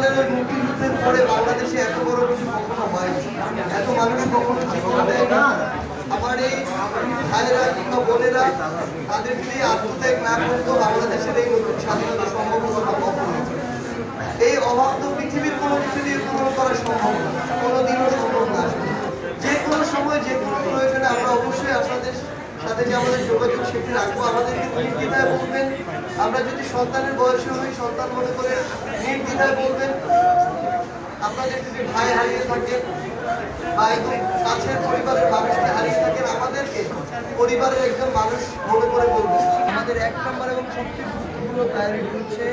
সালের ওই মুক্তিযুদ্ধের পরে বাংলাদেশে এত বড় কিছু কখনো হয়নি। এত মানুষ কখনো জীবন দেয়নি আমার এই ভাইয়েরা কিংবা বোনেরা তাদের যদি আত্মত্যাগ না করতো, বাংলাদেশের এই নতুন স্বাধীনতা সম্ভব হতো না এই অভাব তো পৃথিবীর কোনো কিছু দিয়ে পূরণ করা সম্ভব না। কোনোদিনও সম্ভব না। যে কোনো সময়, যে কোনো প্রয়োজনে আমরা অবশ্যই আপনাদের সাথে যে আমাদের যোগাযোগ, সেটি রাখব। আমাদেরকে নির্দ্বিধায় বলবেন। আমরা যদি সন্তানের বয়সে হই, সন্তান মনে করে নির্দ্বিধায় বলবেন? আপনাদের যদি ভাই হারিয়ে থাকে বা একদম কাছের পরিবারের মানুষকে হারিয়ে থাকেন, আমাদেরকে পরিবারের একজন মানুষ মনে করে বলবেন। আমাদের এক নম্বর এবং সবচেয়ে গুরুত্বপূর্ণ প্রায়োরিটি হচ্ছে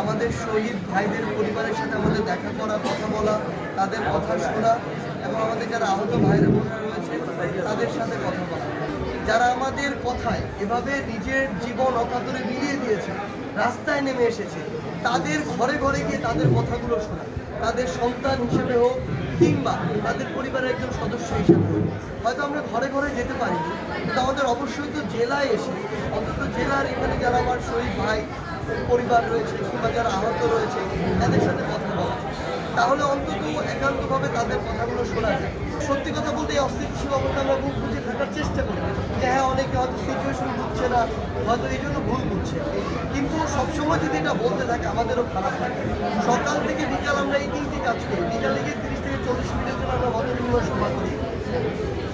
আমাদের শহীদ ভাইদের পরিবারের সাথে আমাদের দেখা করা, কথা বলা, তাদের কথা শোনা এবং আমাদের যারা আহত ভাইরা বোনেরা রয়েছে, তাদের সাথে কথা বলা। যারা আমাদের কথায় এভাবে নিজের জীবন অকাতরে মিলিয়ে দিয়েছে রাস্তায় নেমে এসেছে। তাদের ঘরে ঘরে গিয়ে তাদের কথাগুলো শোনা। তাদের সন্তান হিসেবে হোক কিংবা তাদের পরিবারের একজন সদস্য হিসেবে হোক। হয়তো আমরা ঘরে ঘরে যেতে পারি কিন্তু আমাদের অবশ্যই তো জেলায় এসে, অন্তত জেলার এখানে যারা আমার শহীদ ভাই, পরিবার রয়েছে কিংবা যারা আহত রয়েছে, তাদের সাথে কথা বলা তাহলে অন্তত একান্তভাবে তাদের কথাগুলো শোনা যায়। সত্যি কথা বলতে এই অস্থিতিশীল অবস্থা আমরা মুখ বুঝে থাকার চেষ্টা করি। যে হ্যাঁ অনেকে হয়তো সিচুয়েশন বুঝছে না, হয়তো এই জন্য ভুল বুঝছে কিন্তু সবসময় যদি এটা বলতে থাকে, আমাদেরও খারাপ লাগে। সকাল থেকে বিকাল আমরা এই তিনটি কাজ করি। বিকাল থেকে তিরিশ থেকে চল্লিশ মিনিটের জন্য আমরা ভদ্রগুলো সভা করি।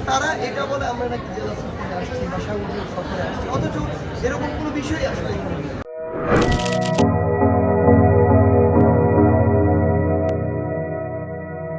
তারা এটা বলে আমরা নাকি জেলা সফরে আসছি বা সাংগঠনিক সফরে আসছি। অথচ এরকম কোনো বিষয়ই আসলে